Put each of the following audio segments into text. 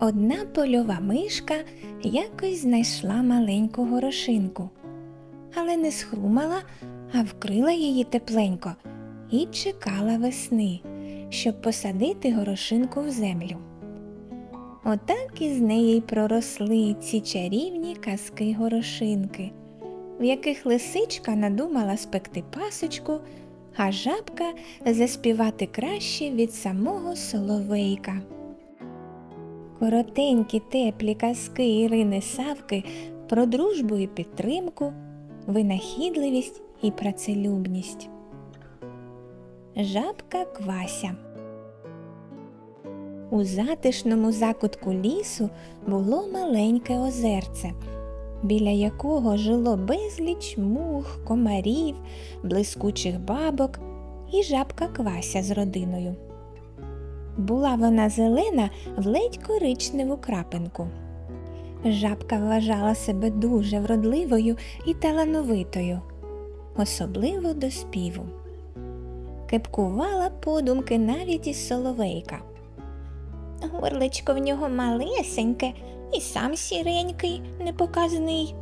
Одна польова мишка якось знайшла маленьку горошинку, але не схрумала, а вкрила її тепленько і чекала весни, щоб посадити горошинку в землю. Отак із неї й проросли ці чарівні казки горошинки, в яких лисичка надумала спекти пасочку, а жабка заспівати краще від самого соловейка. Коротенькі теплі казки Ірини Савки про дружбу і підтримку, винахідливість і працелюбність. Жабка Квася У затишному закутку лісу було маленьке озерце, біля якого жило безліч мух, комарів, блискучих бабок і жабка Квася з родиною. Була вона зелена в ледь коричневу крапинку. Жабка вважала себе дуже вродливою і талановитою, особливо до співу. Кепкувала подумки навіть із соловейка. Горличко в нього малесеньке і сам сіренький, непоказний.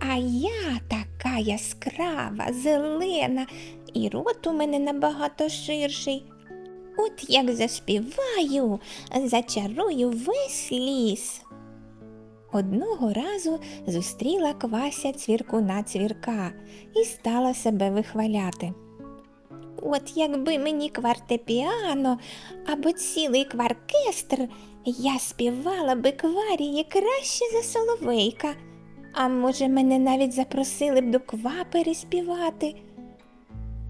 А я така яскрава, зелена, і рот у мене набагато ширший. От як заспіваю, зачарую весь ліс. Одного разу зустріла квася цвіркуна цвірка і стала себе вихваляти. От якби мені квартепіано або цілий кваркестр, я співала би кварії краще за соловейка, а може, мене навіть запросили б до квапери співати.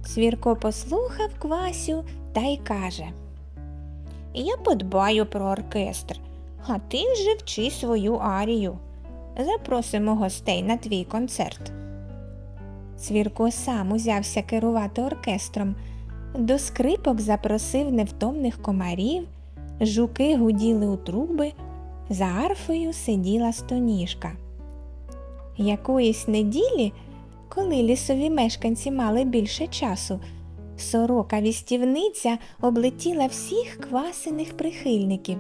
Цвірко послухав квасю та й каже Я подбаю про оркестр, а ти вже вчи свою арію. Запросимо гостей на твій концерт. Цвірко сам узявся керувати оркестром. До скрипок запросив невтомних комарів, жуки гуділи у труби, за арфою сиділа стоніжка. Якоїсь неділі, коли лісові мешканці мали більше часу, сорока вістівниця облетіла всіх квасених прихильників.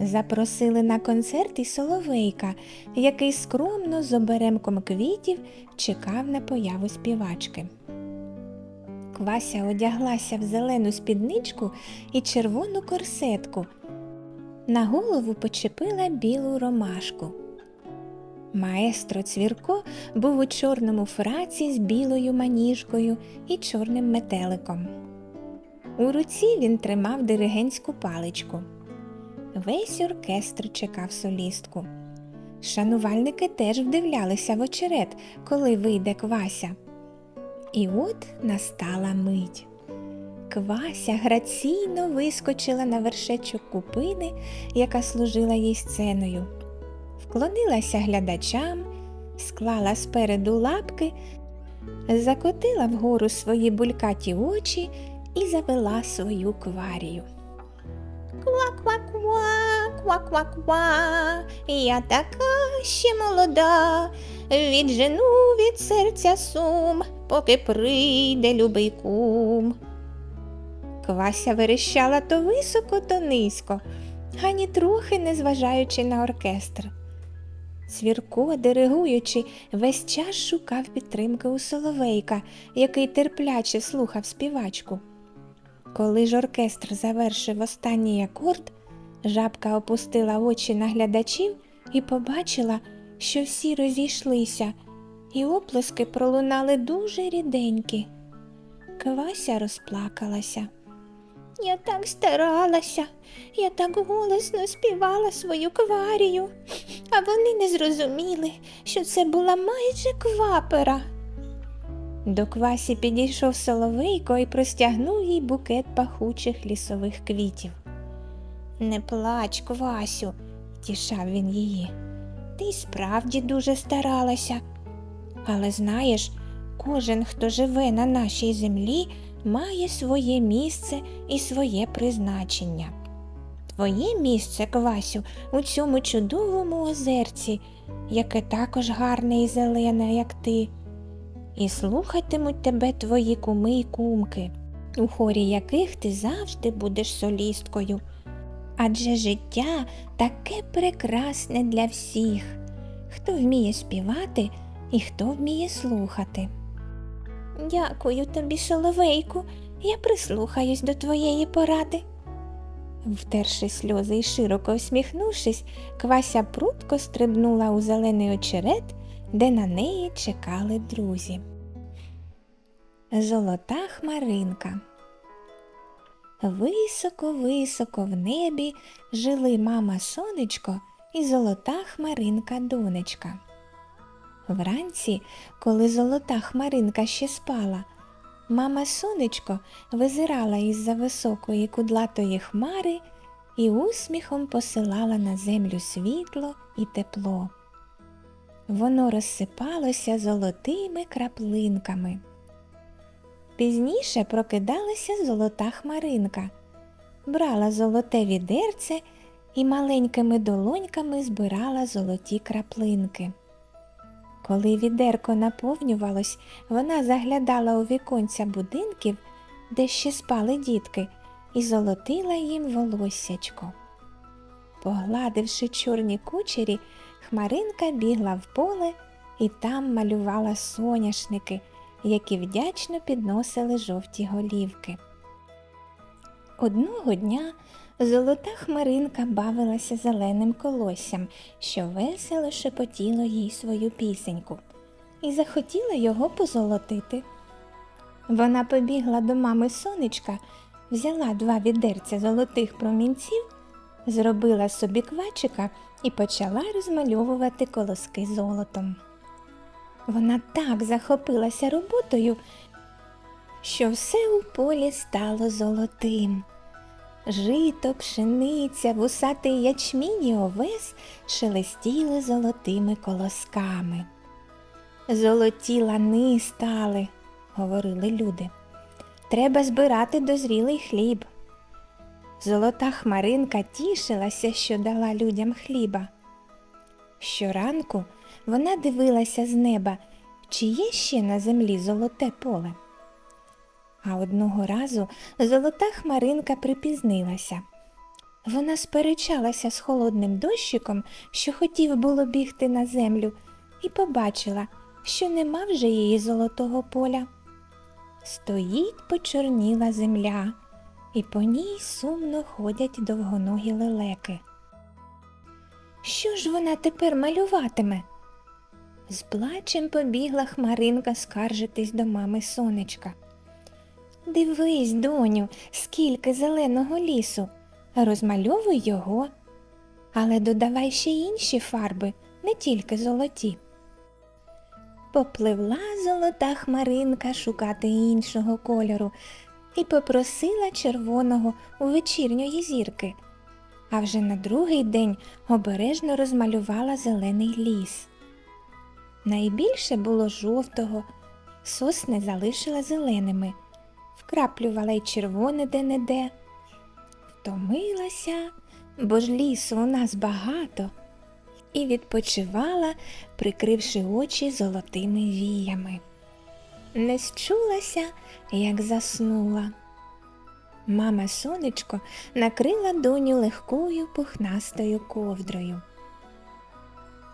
Запросили на концерт і Соловейка, який скромно з оберемком квітів чекав на появу співачки. Квася одяглася в зелену спідничку і червону корсетку. На голову почепила білу ромашку. Маестро Цвірко був у чорному фраці з білою маніжкою і чорним метеликом. У руці він тримав диригентську паличку. Весь оркестр чекав солістку. Шанувальники теж вдивлялися в очерет, коли вийде Квася. І от настала мить. Квася граційно вискочила на вершечок купини, яка служила їй сценою, вклонилася глядачам, склала спереду лапки, закотила вгору свої булькаті очі і завела свою кварію. Ква-ква-ква, ква-ква-ква, я така ще молода, віджену від серця сум, поки прийде любий кум. Квася верещала то високо, то низько, ані трохи не зважаючи на оркестр. Цвірко, диригуючи, весь час шукав підтримки у Соловейка, який терпляче слухав співачку. Коли ж оркестр завершив останній акорд, жабка опустила очі на глядачів і побачила, що всі розійшлися, і оплески пролунали дуже ріденькі. Квася розплакалася. Я так старалася, я так голосно співала свою кварію, а вони не зрозуміли, що це була майже квапера. До квасі підійшов соловейко і простягнув їй букет пахучих лісових квітів. Не плач, квасю, втішав він її. Ти справді дуже старалася. Але знаєш, кожен, хто живе на нашій землі, має своє місце і своє призначення. Твоє місце, Квасю, у цьому чудовому озерці, яке також гарне і зелене, як ти і слухатимуть тебе твої куми й кумки, у хорі яких ти завжди будеш солісткою. Адже життя таке прекрасне для всіх, хто вміє співати і хто вміє слухати. Дякую тобі, соловейку, я прислухаюсь до твоєї поради. Втерши сльози і широко усміхнувшись, Квася прутко стрибнула у зелений очерет, де на неї чекали друзі. Золота хмаринка. Високо-високо в небі жили мама сонечко і золота хмаринка донечка. Вранці, коли золота хмаринка ще спала, мама сонечко визирала із-за високої кудлатої хмари і усміхом посилала на землю світло і тепло. Воно розсипалося золотими краплинками. Пізніше прокидалася золота хмаринка, брала золоте відерце і маленькими долоньками збирала золоті краплинки. Коли відерко наповнювалось, вона заглядала у віконця будинків, де ще спали дітки, і золотила їм волоссячко. Погладивши чорні кучері, хмаринка бігла в поле і там малювала соняшники, які вдячно підносили жовті голівки. Одного дня золота хмаринка бавилася зеленим колоссям, що весело шепотіло їй свою пісеньку, і захотіла його позолотити. Вона побігла до мами сонечка, взяла два відерця золотих промінців, зробила собі квачика і почала розмальовувати колоски золотом. Вона так захопилася роботою, що все у полі стало золотим. Жито, пшениця, вусатий ячмінь і овес шелестіли золотими колосками. Золоті лани стали, говорили люди. Треба збирати дозрілий хліб. Золота хмаринка тішилася, що дала людям хліба. Щоранку вона дивилася з неба, чи є ще на землі золоте поле. А одного разу золота хмаринка припізнилася. Вона сперечалася з холодним дощиком, що хотів було бігти на землю, і побачила, що нема вже її золотого поля. Стоїть почорніла земля, і по ній сумно ходять довгоногі лелеки. Що ж вона тепер малюватиме? З плачем побігла хмаринка скаржитись до мами сонечка. Дивись, доню, скільки зеленого лісу. Розмальовуй його, але додавай ще інші фарби, не тільки золоті. Попливла золота хмаринка шукати іншого кольору і попросила червоного у вечірньої зірки, а вже на другий день обережно розмалювала зелений ліс. Найбільше було жовтого, сосни залишила зеленими вкраплювала й червоне де-не-де. Втомилася, бо ж лісу у нас багато, і відпочивала, прикривши очі золотими віями. Не счулася, як заснула. Мама сонечко накрила доню легкою пухнастою ковдрою.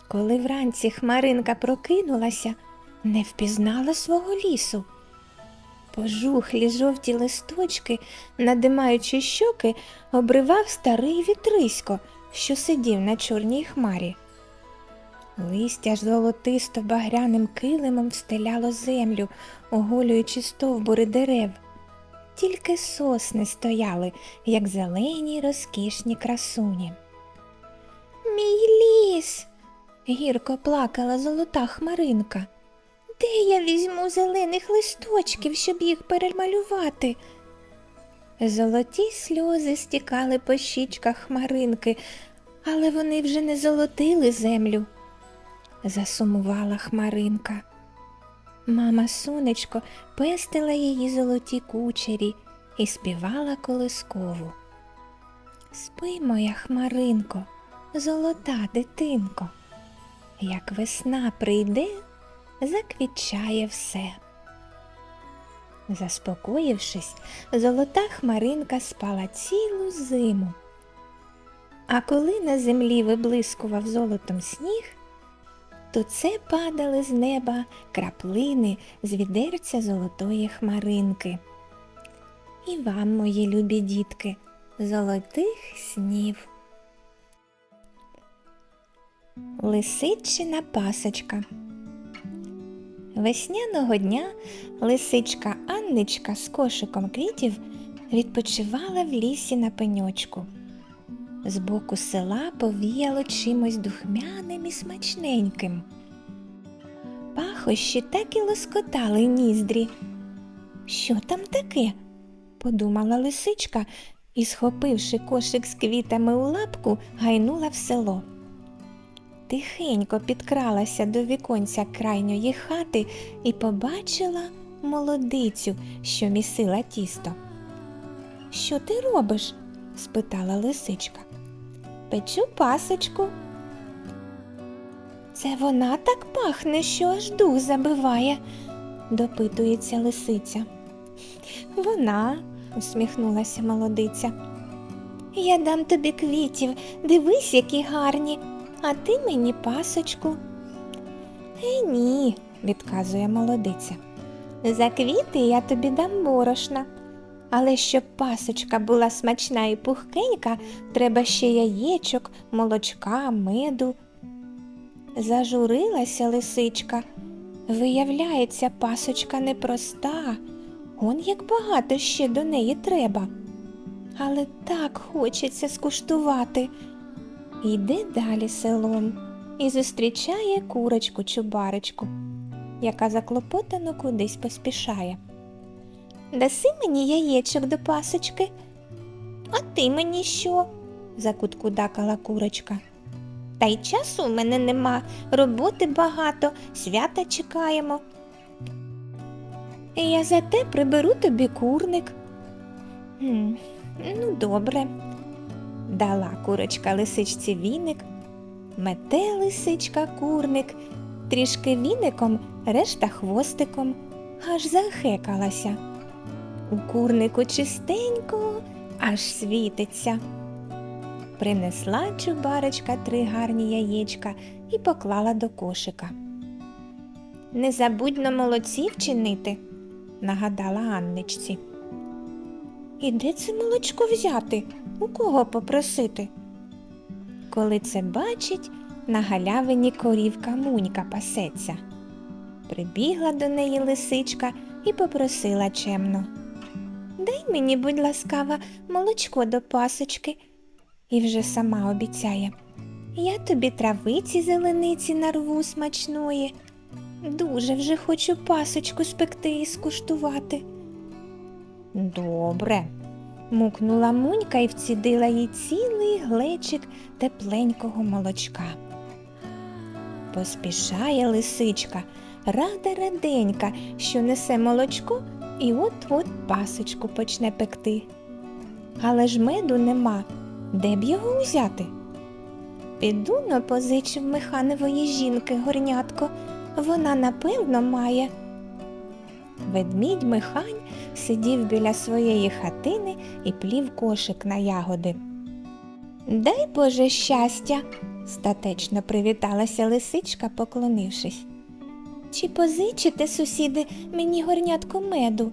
Коли вранці хмаринка прокинулася, не впізнала свого лісу. Пожухлі жовті листочки, надимаючи щоки, обривав старий вітрисько, що сидів на чорній хмарі. Листя ж золотисто багряним килимом встеляло землю, оголюючи стовбури дерев. Тільки сосни стояли, як зелені розкішні красуні. Мій ліс. гірко плакала золота хмаринка. Де я візьму зелених листочків, щоб їх перемалювати? Золоті сльози стікали по щічках хмаринки, але вони вже не золотили землю. Засумувала хмаринка. Мама сонечко пестила її золоті кучері і співала колискову. Спи, моя хмаринко, золота дитинко, як весна прийде заквітчає все. Заспокоївшись, золота хмаринка спала цілу зиму. А коли на землі виблискував золотом сніг, то це падали з неба краплини з відерця золотої хмаринки. І вам, мої любі дітки, золотих снів. Лисичина пасочка. Весняного дня лисичка Анничка з кошиком квітів відпочивала в лісі на пеньочку. Збоку села повіяло чимось духмяним і смачненьким. Пахощі так і лоскотали ніздрі. Що там таке? подумала лисичка і, схопивши кошик з квітами у лапку, гайнула в село. Тихенько підкралася до віконця крайньої хати і побачила молодицю, що місила тісто. Що ти робиш? спитала лисичка. Печу пасочку. Це вона так пахне, що аж дух забиває, допитується лисиця. Вона, усміхнулася молодиця. Я дам тобі квітів, дивись, які гарні, а ти мені пасочку. Е, ні, відказує молодиця. За квіти я тобі дам борошна. Але щоб пасочка була смачна і пухкенька, треба ще яєчок, молочка, меду. Зажурилася лисичка. Виявляється, пасочка непроста. Он як багато ще до неї треба. Але так хочеться скуштувати. Йде далі селом і зустрічає курочку чубарочку, яка заклопотано кудись поспішає. Даси мені яєчок до пасочки. А ти мені що? закуткудакала курочка. Та й часу в мене нема, роботи багато, свята чекаємо. Я зате приберу тобі курник. «Хм, ну, добре, дала курочка лисичці віник, мете лисичка курник, трішки віником, решта хвостиком, аж захекалася. У курнику чистенько, аж світиться. Принесла чубарочка три гарні яєчка і поклала до кошика. Не забудь на молоці вчинити, нагадала Анничці. І де це молочко взяти? У кого попросити? Коли це бачить, на галявині корівка мунька пасеться. Прибігла до неї лисичка і попросила чемно. Дай мені, будь ласкава, молочко до пасочки. І вже сама обіцяє. Я тобі травиці зелениці нарву смачної. Дуже вже хочу пасочку спекти і скуштувати. Добре, мукнула мунька і вцідила їй цілий глечик тепленького молочка. Поспішає лисичка, рада раденька, що несе молочко і от-от пасочку почне пекти. Але ж меду нема, де б його узяти? Піду на позичу в Миханевої жінки горнятко, вона напевно має. Ведмідь Михань сидів біля своєї хатини і плів кошик на ягоди. Дай Боже щастя, статечно привіталася лисичка, поклонившись. Чи позичите, сусіди, мені горнятко меду?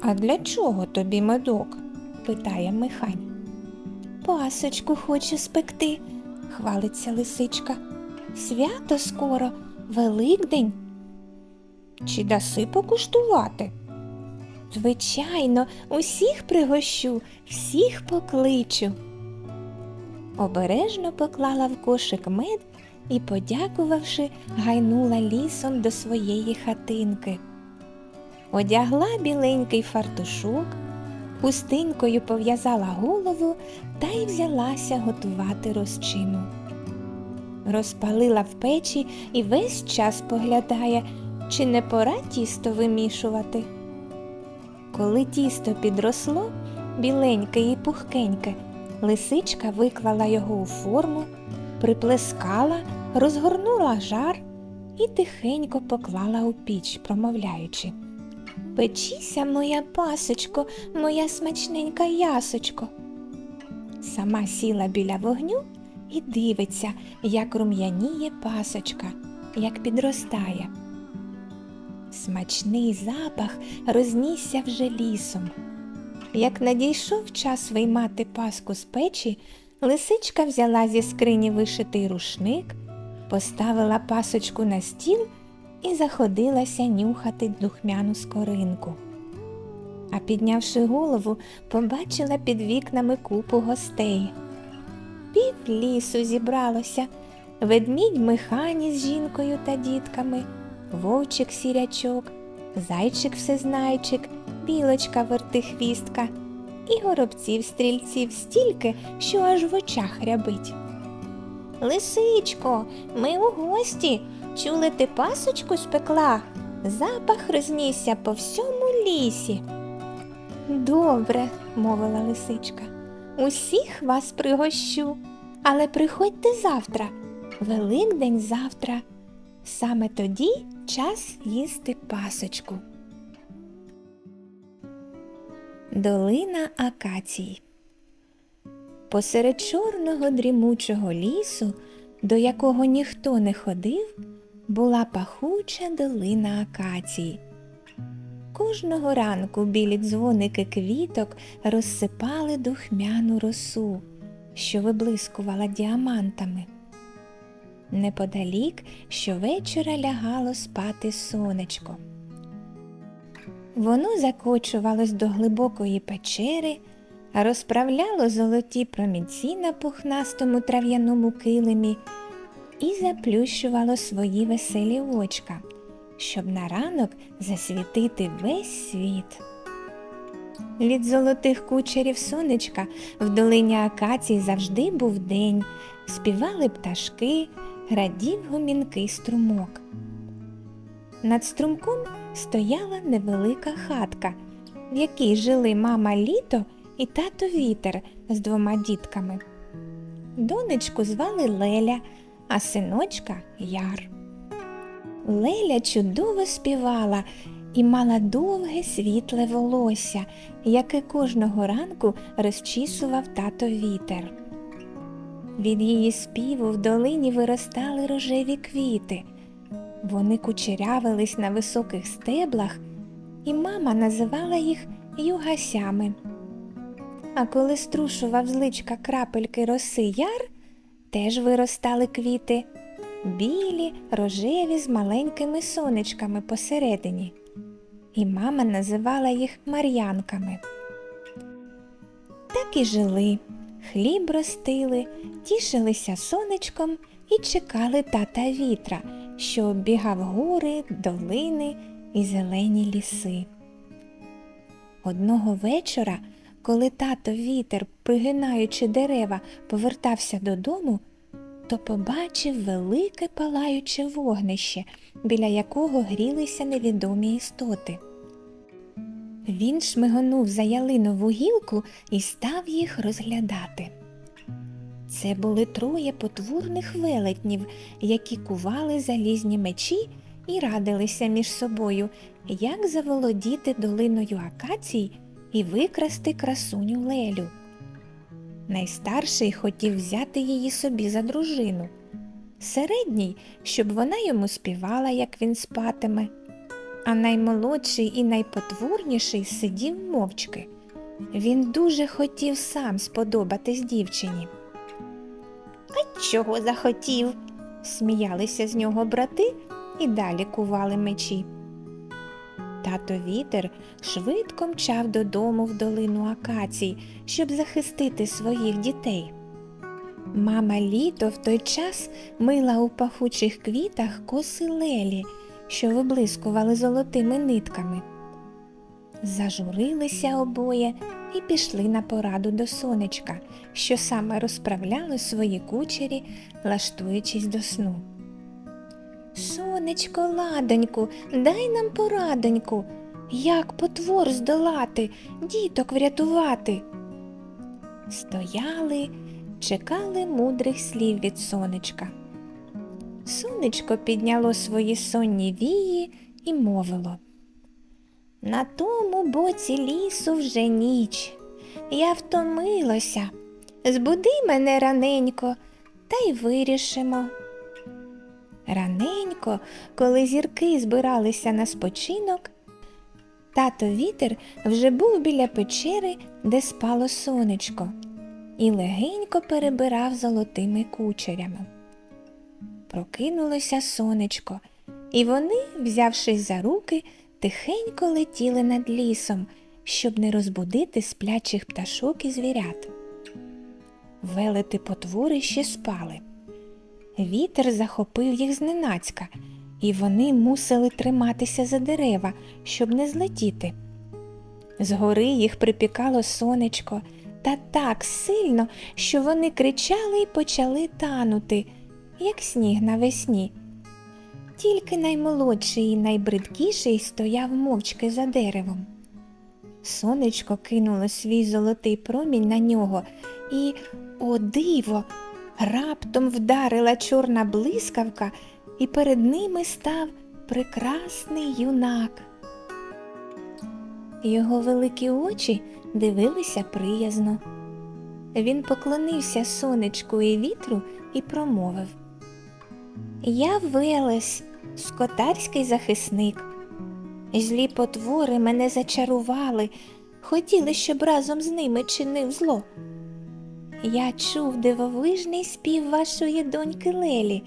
А для чого тобі медок? питає Михань. Пасочку хочу спекти, хвалиться лисичка. Свято скоро, Великдень. Чи даси покуштувати? Звичайно, усіх пригощу, всіх покличу. Обережно поклала в кошик мед і, подякувавши, гайнула лісом до своєї хатинки. Одягла біленький фартушок, хустинкою пов'язала голову та й взялася готувати розчину. Розпалила в печі і весь час поглядає, чи не пора тісто вимішувати. Коли тісто підросло, біленьке і пухкеньке, лисичка виклала його у форму, приплескала, розгорнула жар і тихенько поклала у піч, промовляючи. Печіся, моя пасочко, моя смачненька ясочко. Сама сіла біля вогню і дивиться, як рум'яніє пасочка, як підростає. Смачний запах рознісся вже лісом. Як надійшов час виймати паску з печі, лисичка взяла зі скрині вишитий рушник, поставила пасочку на стіл і заходилася нюхати духмяну скоринку. А піднявши голову, побачила під вікнами купу гостей. Пів лісу зібралося, ведмідь Михані з жінкою та дітками, вовчик сірячок, зайчик всезнайчик, білочка вертихвістка і горобців стрільців стільки, що аж в очах рябить. Лисичко, ми у гості. Чули ти пасочку спекла? Запах рознісся по всьому лісі. Добре, мовила лисичка. Усіх вас пригощу, але приходьте завтра, Великдень завтра. Саме тоді час їсти пасочку. Долина акацій Посеред чорного дрімучого лісу, до якого ніхто не ходив, була пахуча долина акацій. Кожного ранку білі дзвоники квіток розсипали духмяну росу, що виблискувала діамантами. Неподалік щовечора лягало спати сонечко. Воно закочувалось до глибокої печери, розправляло золоті промінці на пухнастому трав'яному килимі і заплющувало свої веселі очка, щоб на ранок засвітити весь світ. Від золотих кучерів сонечка в долині акацій завжди був день, співали пташки, градів гомінкий струмок. Над струмком стояла невелика хатка, в якій жили мама літо і тато вітер з двома дітками. Донечку звали Леля, а синочка Яр. Леля чудово співала і мала довге світле волосся, яке кожного ранку розчісував тато вітер. Від її співу в долині виростали рожеві квіти. Вони кучерявились на високих стеблах, і мама називала їх югасями. А коли струшував з личка крапельки роси яр, теж виростали квіти, білі, рожеві з маленькими сонечками посередині. І мама називала їх мар'янками. Так і жили, хліб ростили, тішилися сонечком і чекали тата вітра, що оббігав гори, долини і зелені ліси. Одного вечора, коли тато вітер, пригинаючи дерева, повертався додому, то побачив велике палаюче вогнище, біля якого грілися невідомі істоти. Він шмигонув за ялинову гілку і став їх розглядати. Це були троє потворних велетнів, які кували залізні мечі і радилися між собою, як заволодіти долиною акацій і викрасти красуню Лелю. Найстарший хотів взяти її собі за дружину, середній, щоб вона йому співала, як він спатиме, а наймолодший і найпотворніший сидів мовчки. Він дуже хотів сам сподобатись дівчині. А чого захотів? сміялися з нього брати і далі кували мечі. Тато вітер швидко мчав додому в долину акацій, щоб захистити своїх дітей. Мама літо в той час мила у пахучих квітах коси лелі, що виблискували золотими нитками. Зажурилися обоє і пішли на пораду до сонечка, що саме розправляло свої кучері, лаштуючись до сну. Сонечко, ладоньку, дай нам порадоньку, як потвор здолати, діток врятувати. Стояли, чекали мудрих слів від сонечка. Сонечко підняло свої сонні вії і мовило. На тому боці лісу вже ніч. Я втомилося. Збуди мене раненько, та й вирішимо. Раненько, коли зірки збиралися на спочинок, тато вітер вже був біля печери, де спало сонечко, і легенько перебирав золотими кучерями. Прокинулося сонечко, і вони, взявшись за руки, тихенько летіли над лісом, щоб не розбудити сплячих пташок і звірят. Велети потвори ще спали. Вітер захопив їх зненацька, і вони мусили триматися за дерева, щоб не злетіти. Згори їх припікало сонечко та так сильно, що вони кричали і почали танути, як сніг навесні. Тільки наймолодший і найбридкіший стояв мовчки за деревом. Сонечко кинуло свій золотий промінь на нього і, о диво, раптом вдарила чорна блискавка, і перед ними став прекрасний юнак. Його великі очі дивилися приязно. Він поклонився сонечку і вітру і промовив Я Велес, скотарський захисник. Злі потвори мене зачарували, хотіли, щоб разом з ними чинив зло. Я чув дивовижний спів вашої доньки Лелі,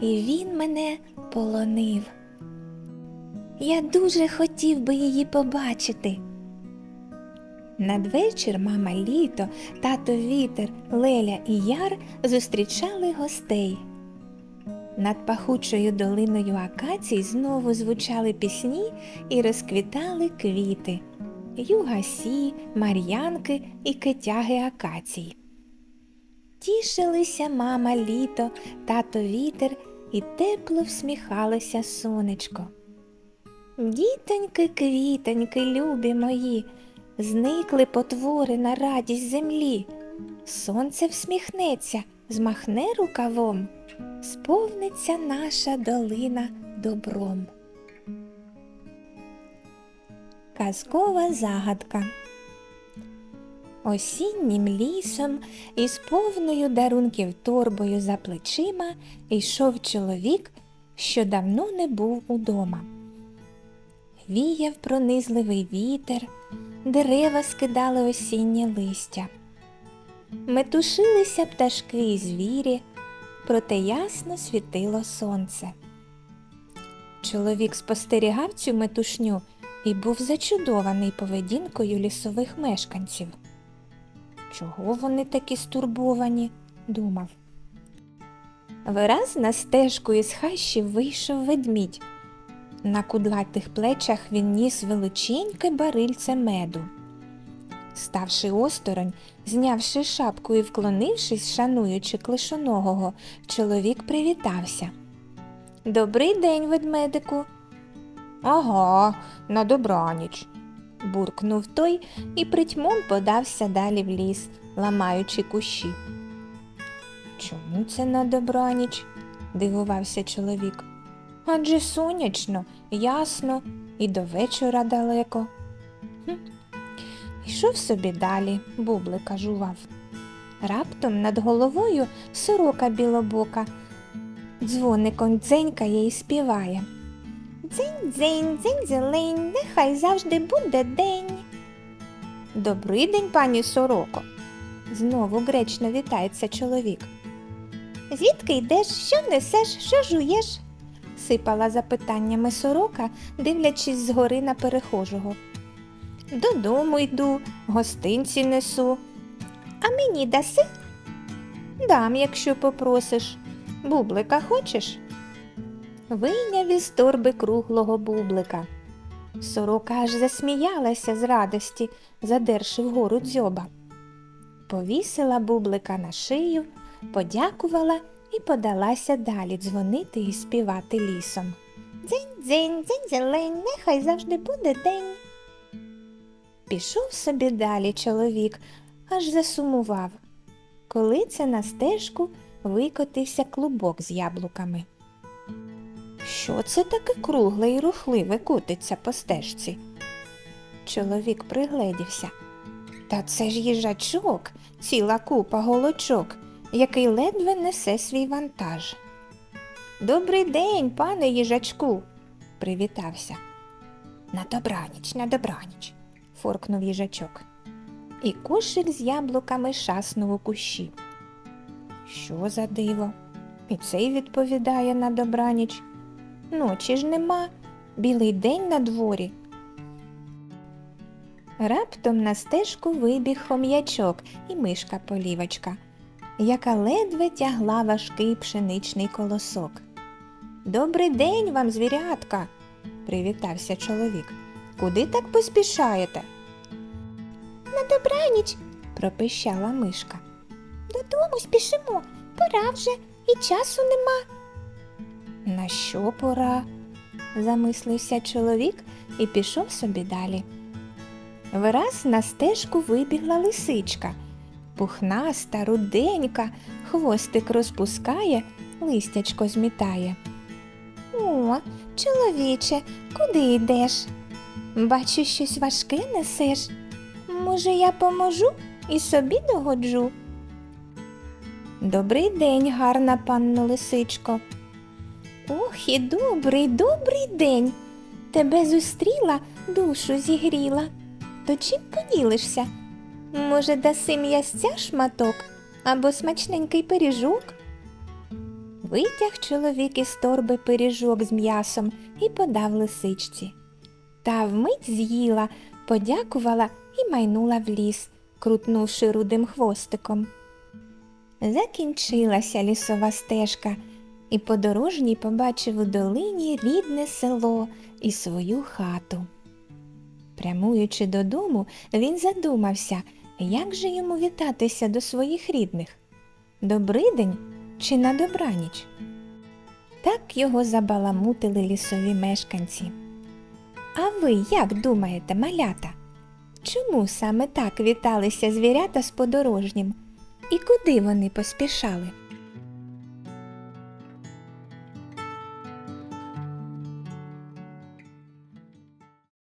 і він мене полонив. Я дуже хотів би її побачити. Надвечір мама літо, тато вітер, Леля і Яр зустрічали гостей. Над пахучою долиною акацій знову звучали пісні і розквітали квіти югасі, мар'янки і китяги акацій. Тішилися мама літо, тато вітер і тепло всміхалося сонечко. Дітоньки, квітоньки, любі мої, зникли потвори на радість землі. Сонце всміхнеться, змахне рукавом, сповниться наша долина добром. Казкова загадка Осіннім лісом із повною дарунків торбою за плечима йшов чоловік, що давно не був удома. Віяв пронизливий вітер, дерева скидали осіннє листя. Метушилися пташки і звірі, проте ясно світило сонце. Чоловік спостерігав цю метушню і був зачудований поведінкою лісових мешканців. Чого вони такі стурбовані? думав. Вираз на стежку із хащі вийшов ведмідь. На кудлатих плечах він ніс величеньке барильце меду. Ставши осторонь, знявши шапку і вклонившись, шануючи клишоногого, чоловік привітався. Добрий день, ведмедику. Ага, на добраніч. буркнув той і притьмом подався далі в ліс, ламаючи кущі. Чому це на добраніч? дивувався чоловік. Адже сонячно, ясно і до вечора далеко. Йшов собі далі, бублика жував. Раптом над головою сорока білобока. Дзвоником дзенькає і співає. Дзень, дзень, дзень, зелень, нехай завжди буде день. Добрий день, пані сороко. Знову гречно вітається чоловік. Звідки йдеш, що несеш, що жуєш? сипала запитаннями сорока, дивлячись згори на перехожого. Додому йду, гостинці несу. А мені даси? Дам, якщо попросиш. Бублика хочеш? Вийняв із торби круглого бублика. Сорока аж засміялася з радості, задерши вгору дзьоба. Повісила бублика на шию, подякувала і подалася далі дзвонити і співати лісом. Дзень, дзень, дзень, зелень, нехай завжди буде день. Пішов собі далі чоловік, аж засумував. Коли це на стежку викотився клубок з яблуками. Що це таке кругле і рухливе котиться по стежці? Чоловік пригледівся. Та це ж їжачок, ціла купа голочок, який ледве несе свій вантаж. Добрий день, пане їжачку, привітався. На добраніч, на добраніч, форкнув їжачок. І кошик з яблуками шаснув у кущі. Що за диво? І цей відповідає на добраніч. Ночі ж нема, білий день на дворі. Раптом на стежку вибіг хом'ячок і мишка полівочка, яка ледве тягла важкий пшеничний колосок. Добрий день вам, звірятка, привітався чоловік. Куди так поспішаєте? На добраніч, пропищала мишка. Додому спішимо, пора вже і часу нема. На що пора? замислився чоловік і пішов собі далі. Враз на стежку вибігла лисичка. Пухнаста, руденька, хвостик розпускає, листячко змітає. О, чоловіче, куди йдеш? Бачу, щось важке несеш. Може, я поможу і собі догоджу. Добрий день, гарна панно лисичко. Ох, і добрий, добрий день. Тебе зустріла, душу зігріла. То чим поділишся? Може, даси м'ясця шматок або смачненький пиріжок? Витяг чоловік із торби пиріжок з м'ясом і подав лисичці. Та вмить з'їла, подякувала і майнула в ліс, крутнувши рудим хвостиком. Закінчилася лісова стежка, і подорожній побачив у долині рідне село і свою хату. Прямуючи додому, він задумався, як же йому вітатися до своїх рідних Добридень чи на добраніч? Так його забаламутили лісові мешканці. А ви як думаєте, малята? Чому саме так віталися звірята з подорожнім? І куди вони поспішали?